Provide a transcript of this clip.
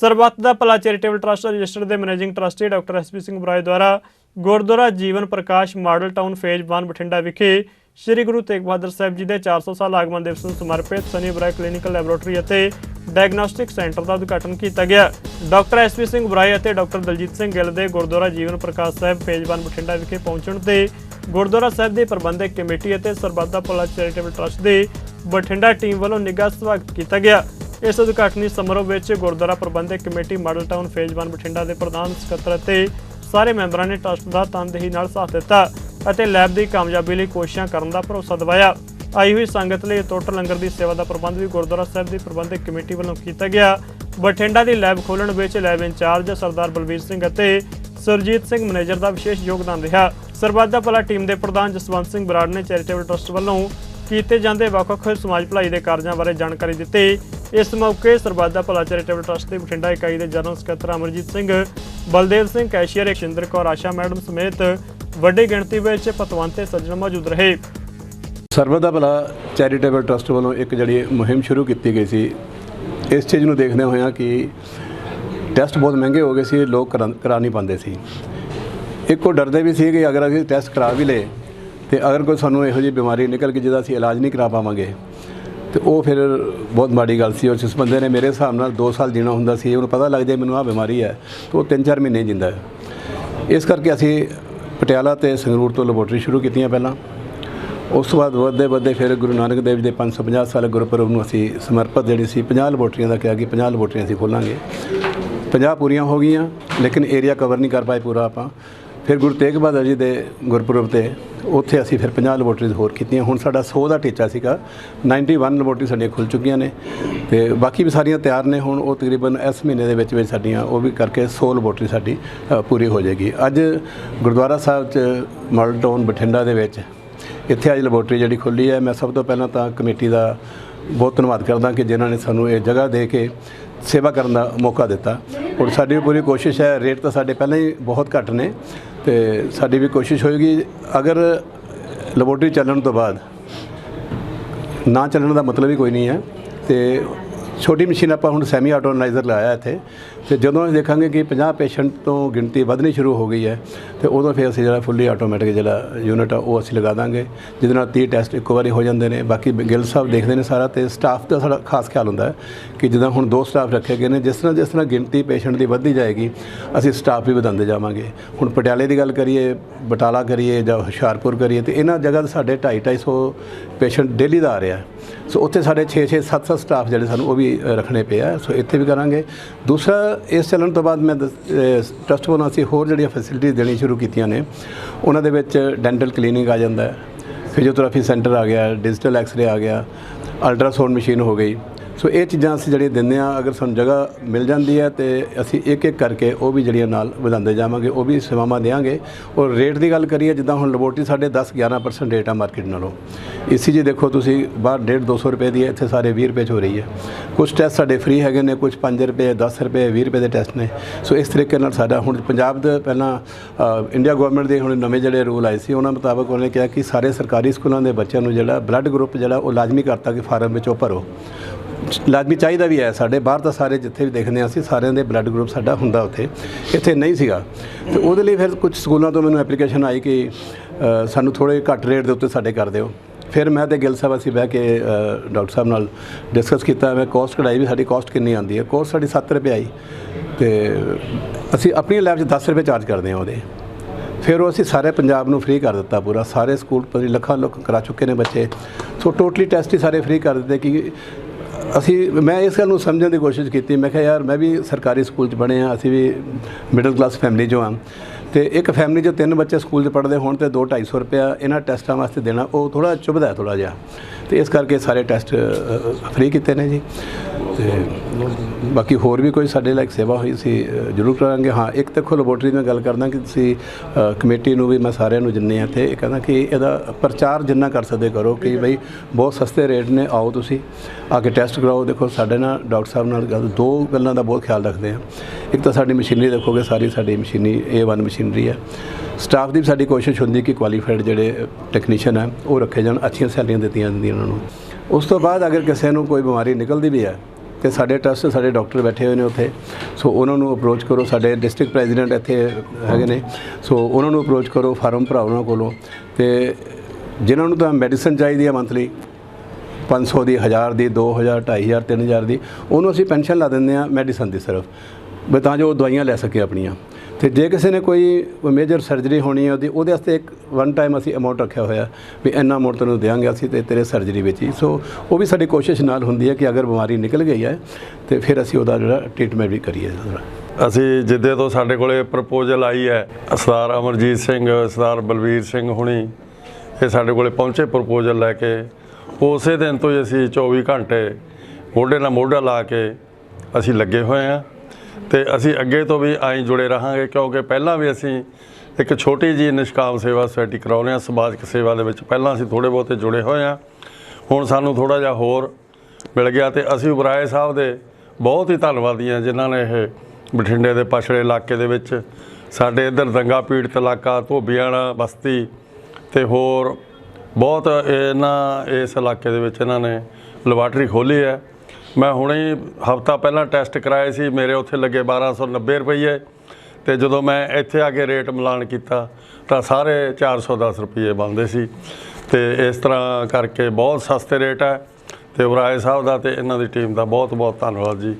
Sarbat Da Bhala charitable trust registered ਦੇ managing trustee doctor SP Singh Oberoi ਦੁਆਰਾ Gurdwara Jeevan Parkash model town phase 1 Bathinda ਵਿਖੇ ਸ੍ਰੀ ਗੁਰੂ ਤੇਗ ਬਹਾਦਰ ਸਾਹਿਬ ਜੀ ਦੇ 400 ਸਾਲ ਆਗਮਨ ਦਿਵਸ ਨੂੰ ਸਮਰਪਿਤ ਸਨੀ ਬਰਾਏ ਕਲੀਨਿਕਲ ਲੈਬੋਰੇਟਰੀ ਅਤੇ ਡਾਇਗਨੋਸਟਿਕ ਸੈਂਟਰ ਦਾ ਉਦਘਾਟਨ ਕੀਤਾ ਗਿਆ। ਡਾਕਟਰ ਐਸਪੀ ਸਿੰਘ ਬਰਾਏ ਅਤੇ ਡਾਕਟਰ ਦਲਜੀਤ ਸਿੰਘ ਗਿੱਲ ਦੇ ਗੁਰਦੁਆਰਾ ਜੀਵਨ ਪ੍ਰਕਾਸ਼ ਸਾਹਿਬ ਫੇਜ਼ 1 ਬਠਿੰਡਾ ਵਿਖੇ ਪਹੁੰਚਣ ਤੇ ਗੁਰਦੁਆਰਾ ਸਾਹਿਬ ਦੀ ਪ੍ਰਬੰਧਕ ਕਮੇਟੀ ਅਤੇ ਸਰਬੱਤ ਦਾ ਭਲਾ ਚੈਰੀਟੇਬਲ ਟਰਸਟ ਦੇ ਬਠਿੰਡਾ ਟੀਮ ਵੱਲੋਂ ਨਿੱਘਾ ਸਵਾਗਤ ਕੀਤਾ ਗਿਆ। ਇਸ ਉਦਘਾਟਨੀ ਸਮਾਰੋਹ ਵਿੱਚ ਗੁਰਦੁਆਰਾ ਪ੍ਰਬੰਧਕ committee model town phase 1 Bathinda ਦੇ ਪ੍ਰਧਾਨ ਸਕੱਤਰ ਅਤੇ ਸਾਰੇ ਮੈਂਬਰਾਂ ਨੇ ਟਰਸਟ ਦਾ ਤਨਦੇਹੀ ਨਾਲ ਸਾਥ ਦਿੱਤਾ ਅਤੇ ਲੈਬ ਦੀ ਕਾਮਯਾਬੀ ਲਈ ਕੋਸ਼ਿਸ਼ਾਂ ਕਰਨ ਦਾ ਭਰੋਸਾ ਦਿਵਾਇਆ। ਆਈ ਹੋਈ ਸੰਗਤ ਲਈ ਟੋਟਲ ਲੰਗਰ ਦੀ ਸੇਵਾ ਦਾ ਪ੍ਰਬੰਧ ਵੀ ਗੁਰਦੁਆਰਾ ਸਾਹਿਬ ਦੀ ਪ੍ਰਬੰਧਕ ਕਮੇਟੀ ਵੱਲੋਂ ਕੀਤਾ ਗਿਆ। ਬਠਿੰਡਾ ਦੀ ਲੈਬ ਖੋਲਣ ਵਿੱਚ ਲੈਬ ਇੰਚਾਰਜ ਸਰਦਾਰ ਬਲਵੀਰ ਸਿੰਘ ਅਤੇ ਸੁਰਜੀਤ ਸਿੰਘ ਮੈਨੇਜਰ ਦਾ ਵਿਸ਼ੇਸ਼ ਯੋਗਦਾਨ ਰਿਹਾ। ਸਰਬੱਤ ਭਲਾ ਟੀਮ ਦੇ ਪ੍ਰਧਾਨ ਜਸਵੰਤ ਸਿੰਘ ਬਰਾੜ ਨੇ ਚੈਰੀਟੇਬਲ ਟਰਸਟ ਵੱਲੋਂ ਕੀਤੇ ਜਾਂਦੇ ਵੱਖ-ਵੱਖ ਸਮਾਜ ਭਲਾਈ ਦੇ ਕਾਰਜਾਂ ਬਾਰੇ ਜਾਣਕਾਰੀ ਦਿੱਤੀ। ਇਸ ਮੌਕੇ ਸਰਬੱਤ ਭਲਾ ਚੈਰੀਟੇਬਲ ਟਰਸਟ ਦੀ ਬਠਿੰਡਾ ਇਕਾਈ ਦੇ ਜਨਰਲ ਸਕੱਤਰ ਅਮਰਜੀਤ ਸਿੰਘ, ਬਲਦੇਵ ਸਿੰਘ ਕੈਸ਼ੀਅਰ ਸ਼ਿੰਦਰ ਕੌਰ ਆਸ਼ਾ ਮੈਡਮ ਸਮੇਤ ਵੱਡੀ ਗਿਣਤੀ ਵਿੱਚ ਪਤਵੰਤੇ ਸੱਜਣ ਮੌਜੂਦ ਰਹੇ। ਸਰਬਤ ਦਾ ਭਲਾ ਚੈਰੀਟੇਬਲ ਟਰਸਟ ਵੱਲੋਂ ਇੱਕ ਜਿਹੜੀ ਮੁਹਿੰਮ ਸ਼ੁਰੂ ਕੀਤੀ ਗਈ ਸੀ, ਇਸ ਚੀਜ਼ ਨੂੰ ਦੇਖਦੇ ਹੋਇਆਂ ਕਿ ਟੈਸਟ ਬਹੁਤ ਮਹਿੰਗੇ ਹੋ ਗਏ ਸੀ, ਲੋਕ ਕਰਾ ਕਰਾ ਨਹੀਂ ਪਾਉਂਦੇ ਸੀ। ਇੱਕੋ ਡਰਦੇ ਵੀ ਸੀ ਕਿ ਅਗਰ ਅਸੀਂ ਟੈਸਟ ਕਰਾ ਵੀ ਲਏ ਤੇ ਅਗਰ ਕੋਈ ਸਾਨੂੰ ਇਹੋ ਜਿਹੀ ਬਿਮਾਰੀ ਨਿਕਲ ਗਈ ਜਿਹਦਾ ਅਸੀਂ ਇਲਾਜ ਨਹੀਂ ਕਰਾ ਪਾਵਾਂਗੇ ਤੇ ਉਹ ਫਿਰ ਬਹੁਤ ਮਾੜੀ ਗੱਲ ਸੀ। ਔਰ ਜਿਸ ਬੰਦੇ ਨੇ ਮੇਰੇ ਹਿਸਾਬ ਨਾਲ 2 ਸਾਲ ਜੀਣਾ ਹੁੰਦਾ ਸੀ। ਉਹਨੂੰ ਪਤਾ ਲੱਗ ਜਾਏ ਮੈਨੂੰ ਆਹ ਬਿਮਾਰੀ ਹੈ, ਤਾਂ ਉਹ 3-4 ਮਹੀਨੇ ਜਿੰਦਾ ਹੈ। ਇਸ ਕਰਕੇ ਅਸੀਂ ਪਟਿਆਲਾ ਤੇ ਸੰਗਰੂਰ ਤੋਂ ਲੈਬੋਰਟਰੀ ਸ਼ੁਰੂ ਕੀਤੀਆਂ ਪਹਿਲਾਂ। ਉਸ ਤੋਂ ਬਾਅਦ ਵੱਧਦੇ ਵੱਧਦੇ ਫਿਰ ਗੁਰੂ ਨਾਨਕ ਦੇਵ ਜੀ ਦੇ 550 ਸਾਲ ਗੁਰਪੁਰਬ ਨੂੰ ਅਸੀਂ ਸਮਰਪਿਤ ਜਿਹੜੀ ਸੀ। 50 ਲੈਬੋਰਟਰੀਆਂ ਦਾ ਕਿਹਾ ਕਿ 50 ਲੈਬੋਰਟਰੀਆਂ ਅਸੀਂ ਖੋਲਾਂਗੇ। 50 ਪੂਰੀਆਂ ਹੋ ਗਈਆਂ, ਲੇਕਿਨ ਏਰੀਆ ਕਵਰ ਨਹੀਂ ਕਰ ਪਾਏ ਪੂਰਾ ਆਪਾਂ। ਫਿਰ ਗੁਰੂ ਤੇਗ ਬਹਾਦਰ ਜੀ ਦੇ ਗੁਰਪੁਰਬ ਤੇ ਉੱਥੇ ਅਸੀਂ ਫਿਰ 50 ਲੈਬੋਰਟਰੀਜ਼ ਹੋਰ ਕੀਤੀਆਂ। ਹੁਣ ਸਾਡਾ 100 ਦਾ ਟੀਚਾ ਸੀਗਾ। 91 ਲੈਬੋਰਟਰੀ ਸਾਡੀਆਂ ਖੁੱਲ ਚੁੱਕੀਆਂ ਨੇ ਤੇ ਬਾਕੀ ਵੀ ਸਾਰੀਆਂ ਤਿਆਰ ਨੇ। ਹੁਣ ਉਹ ਤਕਰੀਬਨ ਇਸ ਮਹੀਨੇ ਦੇ ਵਿੱਚ ਵਿੱਚ ਸਾਡੀਆਂ ਉਹ ਵੀ ਕਰਕੇ 100 ਲੈਬੋਰਟਰੀ ਸਾਡੀ ਪੂਰੀ ਹੋ ਜਾਏਗੀ। ਅੱਜ ਗੁਰਦੁਆਰਾ ਸਾਹਿਬ ਚ ਮਾਡਲ ਟਾਊਨ ਬਠਿੰਡਾ ਦੇ ਵਿੱਚ ਇੱਥੇ ਅੱਜ ਲੈਬੋਰਟਰੀ ਜਿਹੜੀ ਖੁੱਲੀ ਹੈ। ਮੈਂ ਸਭ ਤੋਂ ਪਹਿਲਾਂ ਤਾਂ ਕਮੇਟੀ ਦਾ ਬਹੁਤ ਧੰਨਵਾਦ ਕਰਦਾ ਕਿ ਜਿਨ੍ਹਾਂ ਨੇ ਸਾਨੂੰ ਇਹ ਜਗ੍ਹਾ ਦੇ ਕੇ ਸੇਵਾ ਕਰਨ ਦਾ ਮੌਕਾ ਦਿੱਤਾ। ਔਰ ਸਾਡੀ ਪੂਰੀ ਕੋਸ਼ਿਸ਼ ਹੈ। ਰੇਟ ਤਾਂ ਸਾਡੇ ਪਹਿਲਾਂ ਹੀ ਬਹੁਤ ਘੱਟ ਨੇ। ਤੇ ਸਾਡੀ ਵੀ ਕੋਸ਼ਿਸ਼ ਹੋਏਗੀ, ਅਗਰ ਲੈਬੋਰਟਰੀ ਚੱਲਣ ਤੋਂ ਬਾਅਦ ਨਾ ਚੱਲਣ ਦਾ ਮਤਲਬ ਹੀ ਕੋਈ ਨਹੀਂ ਹੈ ਤੇ ਛੋਟੀ ਮਸ਼ੀਨ ਆਪਾਂ ਹੁਣ ਸੈਮੀ ਆਟੋਨਾਈਜ਼ਰ ਲਾਇਆ ਇੱਥੇ ਤੇ ਜਦੋਂ ਅਸੀਂ ਦੇਖਾਂਗੇ ਕਿ 50 ਪੇਸ਼ੈਂਟ ਤੋਂ ਗਿਣਤੀ ਵਧਣੀ ਸ਼ੁਰੂ ਹੋ ਗਈ ਹੈ, ਤੇ ਉਦੋਂ ਫਿਰ ਅਸੀਂ ਜਿਹੜਾ ਫੁੱਲੀ ਆਟੋਮੈਟਿਕ ਜਿਹੜਾ ਯੂਨਿਟ ਆ, ਉਹ ਅਸੀਂ ਲਗਾ ਦਾਂਗੇ, ਜਿਹਦੇ ਨਾਲ 30 ਟੈਸਟ ਇੱਕੋ ਵਾਰੀ ਹੋ ਜਾਂਦੇ ਨੇ। ਬਾਕੀ ਗਿੱਲ ਸਾਹਿਬ ਦੇਖਦੇ ਨੇ ਸਾਰਾ ਤੇ ਸਟਾਫ ਦਾ ਸਾਡਾ ਖਾਸ ਖਿਆਲ ਹੁੰਦਾ ਹੈ ਕਿ ਜਿੱਦਾਂ ਹੁਣ ਦੋ ਸਟਾਫ ਰੱਖੇ ਗਏ ਨੇ, ਜਿਸ ਤਰ੍ਹਾਂ ਜਿਸ ਤਰ੍ਹਾਂ ਗਿਣਤੀ ਪੇਸ਼ੈਂਟ ਦੀ ਵੱਧਦੀ ਜਾਏਗੀ, ਅਸੀਂ ਸਟਾਫ ਵੀ ਵਧਾਉਂਦੇ ਜਾਵਾਂਗੇ। ਹੁਣ ਪਟਿਆਲੇ ਦੀ ਗੱਲ ਕਰੀਏ, ਬਟਾਲਾ ਕਰੀਏ ਜਾਂ ਹੁਸ਼ਿਆਰਪੁਰ ਕਰੀਏ, ਤੇ ਇਹਨਾਂ ਜਗ੍ਹਾ ਤੇ ਸਾਡੇ 2.5 250 ਪੇਸ਼ੈਂਟ ਡੇਲੀ ਦਾ ਆ ਰਿਹਾ ਸੋ ਉੱਥੇ ਸਾਡੇ 6 6 7 7 ਸਟਾਫ ਜਿਹੜੇ ਸਾਨੂੰ ਉਹ ਵੀ ਰੱਖਣੇ ਪਏ ਆ। ਸੋ ਇੱਥੇ ਵੀ ਕਰਾਂਗੇ। ਦੂਸਰਾ ਇਸ ਚੱਲਣ ਤੋਂ ਬਾਅਦ ਮੈਂ ਟਰਸਟ ਵੱਲੋਂ ਅਸੀਂ ਹੋਰ ਜਿਹੜੀਆਂ ਫੈਸਿਲਿਟੀਜ਼ ਦੇਣੀ ਸ਼ੁਰੂ ਕੀਤੀਆਂ ਨੇ, ਉਹਨਾਂ ਦੇ ਵਿੱਚ ਡੈਂਟਲ ਕਲੀਨਿੰਗ ਆ ਜਾਂਦਾ ਹੈ ਫਿਜ਼ੀਓਥੈਰੇਪੀ ਸੈਂਟਰ ਆ ਗਿਆ ਡਿਜੀਟਲ ਐਕਸ-ਰੇ ਆ ਗਿਆ ਅਲਟਰਾਸਾਊਂਡ ਮਸ਼ੀਨ ਹੋ ਗਈ ਸੋ ਇਹ ਚੀਜ਼ਾਂ ਅਸੀਂ ਜਿਹੜੀਆਂ ਦਿੰਦੇ ਆ ਅਗਰ ਸਾਨੂੰ ਜਗ੍ਹਾ ਮਿਲ ਜਾਂਦੀ ਹੈ ਤੇ ਅਸੀਂ ਇੱਕ ਇੱਕ ਕਰਕੇ ਉਹ ਵੀ ਜਿਹੜੀਆਂ ਨਾਲ ਵਧਾਉਂਦੇ ਜਾਵਾਂਗੇ, ਉਹ ਵੀ ਸੇਵਾਵਾਂ ਦੇਵਾਂਗੇ। ਔਰ ਰੇਟ ਦੀ ਗੱਲ ਕਰੀਏ, ਜਿੱਦਾਂ ਹੁਣ ਲੈਬੋਰਟਰੀ ਸਾਡੇ 10 11% ਰੇਟ ਆ ਮਾਰਕੀਟ ਨਾਲੋਂ। ਈਸੀਜੀ ਦੇਖੋ ਤੁਸੀਂ, ਬਾਹਰ 1.5 200 ਰੁਪਏ ਦੀ ਹੈ, ਇੱਥੇ ਸਾਰੇ 20 ਰੁਪਏ 'ਚ ਹੋ ਰਹੀ ਹੈ। ਕੁਝ ਟੈਸਟ ਸਾਡੇ ਫ੍ਰੀ ਹੈਗੇ ਨੇ ਕੁਝ 5 ਰੁਪਏ 10 ਰੁਪਏ 20 ਰੁਪਏ ਦੇ ਟੈਸਟ ਨੇ। ਸੋ ਇਸ ਤਰੀਕੇ ਨਾਲ ਸਾਡਾ ਹੁਣ ਪੰਜਾਬ ਦੇ ਪਹਿਲਾਂ ਇੰਡੀਆ ਗਵਰਨਮੈਂਟ ਦੇ ਹੁਣ ਨਵੇਂ ਜਿਹੜੇ ਰੂਲ ਆਏ ਸੀ, ਉਹਨਾਂ ਮੁਤਾਬਕ ਉਹਨੇ ਕਿਹਾ ਕਿ ਸਾਰੇ ਸਰਕਾਰੀ ਸਕੂਲਾਂ ਦੇ ਬੱਚਿਆਂ ਨੂੰ ਜਿਹੜਾ ਬਲੱਡ ਗਰੁੱਪ ਜਿਹੜਾ ਉਹ ਲਾਜ਼ਮੀ ਕਰਤਾ ਕਿ ਫਾਰਮ ਵਿੱਚ ਉਹ ਭਰੋ। ਲਾਜ਼ਮੀ ਚਾਹੀਦਾ ਵੀ ਹੈ ਸਾਡੇ, ਬਾਹਰ ਤਾਂ ਸਾਰੇ ਜਿੱਥੇ ਵੀ ਦੇਖਦੇ ਹਾਂ ਅਸੀਂ, ਸਾਰਿਆਂ ਦੇ ਬਲੱਡ ਗਰੁੱਪ ਸਾਡਾ ਹੁੰਦਾ ਉੱਥੇ। ਇੱਥੇ ਨਹੀਂ ਸੀਗਾ। ਤੇ ਉਹਦੇ ਲਈ ਫਿਰ ਕੁਝ ਸਕੂਲਾਂ ਤੋਂ ਮੈਨੂੰ ਐਪਲੀਕੇਸ਼ਨ ਆਈ ਕਿ ਸਾਨੂੰ ਥੋੜੇ ਘੱਟ ਰੇਟ ਦੇ ਉੱਤੇ ਸਾਡੇ ਕਰ ਦਿਓ। ਫਿਰ ਮੈਂ ਤੇ ਗਿੱਲ ਸਾਹਿਬ ਅਸੀਂ ਬਹਿ ਕੇ ਡਾਕਟਰ ਸਾਹਿਬ ਨਾਲ ਡਿਸਕਸ ਕੀਤਾ। ਮੈਂ ਕੋਸਟ ਕਢਾਈ ਵੀ, ਸਾਡੀ ਕੋਸਟ ਕਿੰਨੀ ਆਉਂਦੀ ਹੈ? ਕੋਸਟ ਸਾਡੀ 7 ਰੁਪਏ ਆਈ। ਤੇ ਅਸੀਂ ਆਪਣੀ ਲੈਬ 'ਚ 10 ਰੁਪਏ ਚਾਰਜ ਕਰਦੇ ਹਾਂ ਉਹਦੇ। ਫਿਰ ਉਹ ਅਸੀਂ ਸਾਰੇ ਪੰਜਾਬ ਨੂੰ ਫ੍ਰੀ ਕਰ ਦਿੱਤਾ ਪੂਰਾ। ਸਾਰੇ ਸਕੂਲ, ਪਰੀ ਲੱਖਾਂ ਲੋਕ ਕਰਾ ਚੁੱਕੇ ਨੇ ਬੱਚੇ। ਸੋ ਟੋਟਲੀ ਟੈਸਟ ਹੀ ਸਾਰੇ ਫ੍ਰੀ ਕਰ ਦਿੱਤੇ ਕਿ ਅਸੀਂ ਮੈਂ ਇਸ ਗੱਲ ਨੂੰ ਸਮਝਣ ਦੀ ਕੋਸ਼ਿਸ਼ ਕੀਤੀ। ਮੈਂ ਕਿਹਾ, ਯਾਰ, ਮੈਂ ਵੀ ਸਰਕਾਰੀ ਸਕੂਲ 'ਚ ਪੜ੍ਹੇ ਆ ਅਸੀਂ ਵੀ ਮਿਡਲ ਕਲਾਸ ਫੈਮਿਲੀ 'ਚੋਂ ਆ ਤੇ ਇੱਕ ਫੈਮਿਲੀ 'ਚ ਤਿੰਨ ਬੱਚੇ ਸਕੂਲ 'ਚ ਪੜ੍ਹਦੇ ਹੋਣ ਤੇ 2 250 ਰੁਪਇਆ ਇਹਨਾਂ ਟੈਸਟਾਂ ਵਾਸਤੇ ਦੇਣਾ, ਉਹ ਥੋੜਾ ਚੁਭਦਾ ਹੈ ਥੋੜਾ ਜਿਹਾ। ਤੇ ਇਸ ਕਰਕੇ ਸਾਰੇ ਟੈਸਟ ਫ੍ਰੀ ਕੀਤੇ ਨੇ ਜੀ। ਤੇ ਬਾਕੀ ਹੋਰ ਵੀ ਕੋਈ ਸਾਡੇ ਲਾਇਕ ਸੇਵਾ ਹੋਈ ਸੀ ਜ਼ਰੂਰ ਕਰਾਂਗੇ। ਹਾਂ, ਇੱਕ ਦੇਖੋ ਲੈਬੋਰਟਰੀ ਦੀ ਮੈਂ ਗੱਲ ਕਰਦਾ ਕਿ ਤੁਸੀਂ ਕਮੇਟੀ ਨੂੰ ਵੀ ਮੈਂ ਸਾਰਿਆਂ ਨੂੰ ਜਿੰਨੇ ਆ ਤੇ ਇਹ ਕਹਿੰਦਾ ਕਿ ਇਹਦਾ ਪ੍ਰਚਾਰ ਜਿੰਨਾ ਕਰ ਸਕਦੇ ਕਰੋ ਕਿ ਬਈ ਬਹੁਤ ਸਸਤੇ ਰੇਟ ਨੇ, ਆਓ ਤੁਸੀਂ। ਆ ਕੇ ਟੈਸਟ ਕਰਾਓ। ਦੇਖੋ, ਸਾਡੇ ਨਾਲ ਡਾਕਟਰ ਸਾਹਿਬ ਨਾਲ ਗੱਲ, ਦੋ ਗੱਲਾਂ ਦਾ ਬਹੁਤ ਖਿਆਲ ਰੱਖਦੇ ਆ। ਇੱਕ ਤਾਂ ਸਾਡੀ ਮਸ਼ੀਨਰੀ ਦੇਖੋਗੇ, ਸਾਰੀ ਸਾਡੀ ਮਸ਼ੀਨੀ A1 ਮਸ਼ੀਨਰੀ ਹੈ। ਸਟਾਫ ਦੀ ਵੀ ਸਾਡੀ ਕੋਸ਼ਿਸ਼ ਹੁੰਦੀ ਕਿ ਕੁਆਲੀਫਾਈਡ ਜਿਹੜੇ ਟੈਕਨੀਸ਼ੀਅਨ ਹੈ ਉਹ ਰੱਖੇ ਜਾਣ, ਅੱਛੀਆਂ ਸੈਲਰੀਆਂ ਦਿੱਤੀਆਂ ਜਾਂਦੀਆਂ ਉਹਨਾਂ ਨੂੰ। ਉਸ ਤੋਂ ਬਾਅਦ ਅਗਰ ਕਿਸੇ ਨੂੰ ਕੋਈ ਬਿਮਾਰੀ ਨਿਕਲਦੀ ਵੀ ਹੈ ਤੇ ਸਾਡੇ ਟਰਸਟ ਸਾਡੇ ਡਾਕਟਰ ਬੈਠੇ ਹੋਏ ਨੇ ਉੱਥੇ। ਸੋ ਉਹਨਾਂ ਨੂੰ ਅਪਰੋਚ ਕਰੋ, ਸਾਡੇ ਡਿਸਟ੍ਰਿਕਟ ਪ੍ਰੈਜ਼ੀਡੈਂਟ ਇੱਥੇ ਹੈਗੇ ਨੇ। ਸੋ ਉਹਨਾਂ ਨੂੰ ਅਪਰੋਚ ਕਰੋ ਫਾਰਮ ਭਰਾਓ ਉਹਨਾਂ ਕੋਲੋਂ। ਤੇ ਜਿਨ੍ਹਾਂ ਨੂੰ ਤਾਂ ਮੈਡੀਸਨ ਚਾਹੀਦੀ ਹੈ ਮੰਥਲੀ 500 ਦੀ 1000 ਦੀ 2000 2500 3000 ਦੀ, ਉਹਨੂੰ ਅਸੀਂ ਪੈਨਸ਼ਨ ਲਾ ਦਿੰਦੇ ਆ ਮੈਡੀਸਨ ਦੀ ਸਿਰਫ। ਵੀ ਤਾਂ ਜੋ ਉਹ ਦਵਾਈਆਂ ਲੈ ਸਕੇ ਆਪਣੀਆਂ। ਤੇ ਜੇ ਕਿਸੇ ਨੇ ਕੋਈ ਮੇਜਰ ਸਰਜਰੀ ਹੋਣੀ ਹੈ ਉਹਦੀ, ਉਹਦੇ ਵਾਸਤੇ ਇੱਕ ਵਨ ਟਾਈਮ ਅਸੀਂ ਅਮਾਉਂਟ ਰੱਖਿਆ ਹੋਇਆ ਵੀ ਇੰਨਾ ਅਮਾਉਂਟ ਤੈਨੂੰ ਦੇਵਾਂਗੇ ਅਸੀਂ ਤੇ ਤੇਰੇ ਸਰਜਰੀ ਵਿੱਚ ਹੀ। ਸੋ ਉਹ ਵੀ ਸਾਡੀ ਕੋਸ਼ਿਸ਼ ਨਾਲ ਹੁੰਦੀ ਹੈ ਕਿ ਅਗਰ ਬਿਮਾਰੀ ਨਿਕਲ ਗਈ ਹੈ, ਤੇ ਫਿਰ ਅਸੀਂ ਉਹਦਾ ਜਿਹੜਾ ਟ੍ਰੀਟਮੈਂਟ ਵੀ ਕਰੀਏ। ਅਸੀਂ ਜਿੱਦੇ ਤੋਂ ਸਾਡੇ ਕੋਲੇ ਪ੍ਰਪੋਜ਼ਲ ਆਈ ਹੈ, ਸਰਦਾਰ ਅਮਰਜੀਤ ਸਿੰਘ, ਸਰਦਾਰ ਬਲਵੀਰ ਸਿੰਘ ਹੁਣੀ, ਇਹ ਸਾਡੇ ਕੋਲੇ ਪਹੁੰਚੇ ਪ੍ਰਪੋਜ਼ਲ ਲੈ ਕੇ। ਉਸੇ ਦਿਨ ਤੋਂ ਹੀ ਅਸੀਂ 24 ਘੰਟੇ ਮੋਢੇ ਨਾਲ ਮੋਢਾ ਲਾ ਕੇ ਅਸੀਂ ਲੱਗੇ ਹੋਏ ਹਾਂ। ਤੇ ਅਸੀਂ ਅੱਗੇ ਤੋਂ ਵੀ ਆਈ ਜੁੜੇ ਰਹਾਂਗੇ, ਕਿਉਂਕਿ ਪਹਿਲਾਂ ਵੀ ਅਸੀਂ ਇੱਕ ਛੋਟੀ ਜੀ ਨਿਸ਼ਕਾਮ ਸੇਵਾ ਸੁਸਾਇਟੀ ਕਰਾਉਂਦੇ ਹਾਂ, ਸਮਾਜਿਕ ਸੇਵਾ ਦੇ ਵਿੱਚ। ਪਹਿਲਾਂ ਅਸੀਂ ਥੋੜੇ ਬਹੁਤੇ ਜੁੜੇ ਹੋਏ ਹਾਂ। ਹੁਣ ਸਾਨੂੰ ਥੋੜਾ ਜਿਹਾ ਹੋਰ ਮਿਲ ਗਿਆ ਤੇ ਅਸੀਂ ਉਬਰਾਏ ਸਾਹਿਬ ਦੇ ਬਹੁਤ ਹੀ ਧੰਨਵਾਦੀ ਹਾਂ, ਜਿਨ੍ਹਾਂ ਨੇ ਇਹ ਬਠਿੰਡੇ ਦੇ ਪਛੜੇ ਇਲਾਕੇ ਦੇ ਵਿੱਚ ਸਾਡੇ ਇੱਧਰ ਦੰਗਾ ਪੀੜਤ ਇਲਾਕਾ, ਧੋਬੀਆਣਾ, ਬਸਤੀ ਤੇ ਹੋਰ ਬਹੁਤ ਇਹਨਾਂ ਇਸ ਇਲਾਕੇ ਦੇ ਵਿੱਚ ਇਹਨਾਂ ਨੇ ਲੈਬਾਰਟਰੀ ਖੋਲੀ ਹੈ। ਮੈਂ ਹੁਣੇ ਹਫਤਾ ਪਹਿਲਾਂ ਟੈਸਟ ਕਰਾਏ ਸੀ, ਮੇਰੇ ਉੱਥੇ ਲੱਗੇ 1290 ਰੁਪਏ ਤੇ ਜਦੋਂ ਮੈਂ ਇੱਥੇ ਆ ਕੇ ਰੇਟ ਮਿਲਾਨ ਕੀਤਾ ਤਾਂ ਸਾਰੇ 410 ਰੁਪਏ ਬਣਦੇ ਸੀ ਤੇ ਇਸ ਤਰ੍ਹਾਂ ਕਰਕੇ ਬਹੁਤ ਸਸਤੇ ਰੇਟ ਹੈ ਤੇ ਉਰਾਏ ਸਾਹਿਬ ਦਾ ਤੇ ਇਹਨਾਂ ਦੀ ਟੀਮ ਦਾ ਬਹੁਤ ਬਹੁਤ ਧੰਨਵਾਦ ਜੀ।